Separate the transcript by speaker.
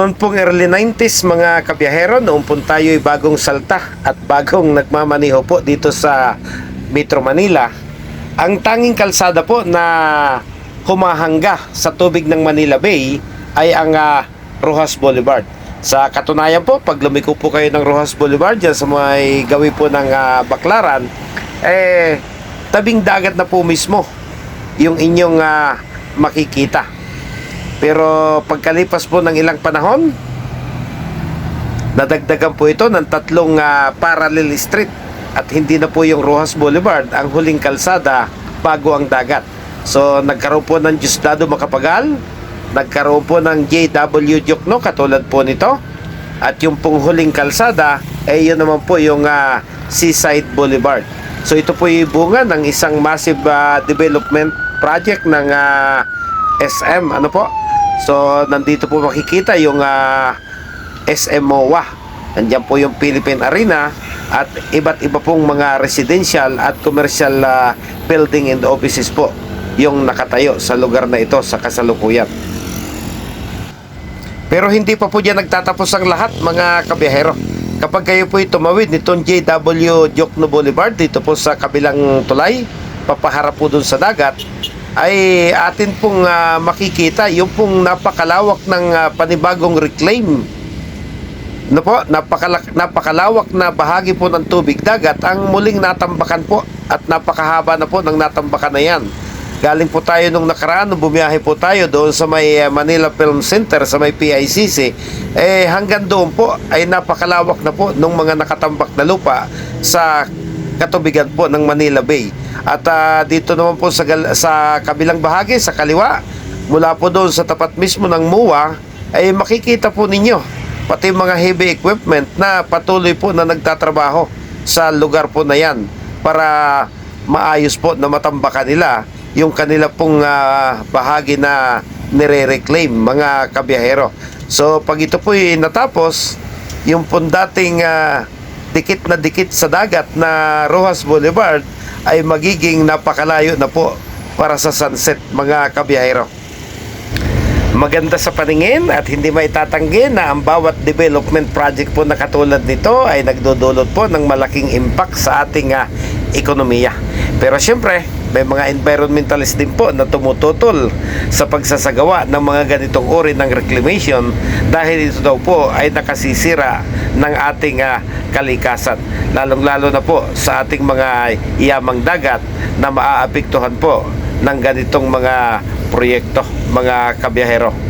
Speaker 1: Noon pong early 90s mga kabiyahero, noon po tayo'y bagong salta at bagong nagmamaniho po dito sa Metro Manila. Ang tanging kalsada po na humahangga sa tubig ng Manila Bay ay ang ah, Rojas Boulevard. Sa katunayan po, pag lumiko po kayo ng Rojas Boulevard dyan sa may gawi po ng ah, Baklaran, eh, tabing dagat na po mismo yung inyong ah, makikita. Pero pagkalipas po ng ilang panahon, nadagdagan po ito ng tatlong ah, parallel street at hindi na po yung Rojas Boulevard ang huling kalsada bago ang dagat. So nagkaroon po ng Diosdado Makapagal, nagkaroon po ng JW Jokno katulad po nito at yung pong huling kalsada ay yun naman po yung ah, Seaside Boulevard. So ito po yung bunga ng isang massive ah, development project ng ah, SM ano po So, nandito po makikita yung ah, SM MOA. Nandiyan po yung Philippine Arena at iba't iba pong mga residential at commercial ah, building and offices po yung nakatayo sa lugar na ito sa kasalukuyan. Pero hindi pa po dyan nagtatapos ang lahat mga kabiyahero. Kapag kayo po tumawid nitong JW Jokno Boulevard dito po sa kabilang tulay, papaharap po dun sa dagat, ay atin pong ah, makikita yung pong napakalawak ng ah, panibagong reclaim. No po, napakalak, napakalawak na bahagi po ng tubig dagat ang muling natambakan po at napakahaba na po ng natambakan na yan. Galing po tayo nung nakaraan, nung bumiyahe po tayo doon sa may ah, Manila Film Center, sa may PICC, eh hanggang doon po ay napakalawak na po nung mga nakatambak na lupa sa katubigan po ng Manila Bay. At ah, dito naman po sa, sa kabilang bahagi, sa kaliwa, mula po doon sa tapat mismo ng MUA, ay makikita po ninyo pati mga heavy equipment na patuloy po na nagtatrabaho sa lugar po na yan para maayos po na matambakan nila yung kanila pong ah, bahagi na nire-reclaim mga kabiyahero. So pag ito po natapos, yung pong dating ah, dikit na dikit sa dagat na Rojas Boulevard ay magiging napakalayo na po para sa sunset mga kabiyahero. Maganda sa paningin at hindi maitatanggi na ang bawat development project po na katulad nito ay nagdudulot po ng malaking impact sa ating ah, ekonomiya. Pero syempre, may mga environmentalist din po na tumututol sa pagsasagawa ng mga ganitong uri ng reclamation dahil ito daw po ay nakasisira ng ating ah, kalikasan. Lalong-lalo na po sa ating mga yamang dagat na maaapektuhan po ng ganitong mga proyekto, mga kabiyahero.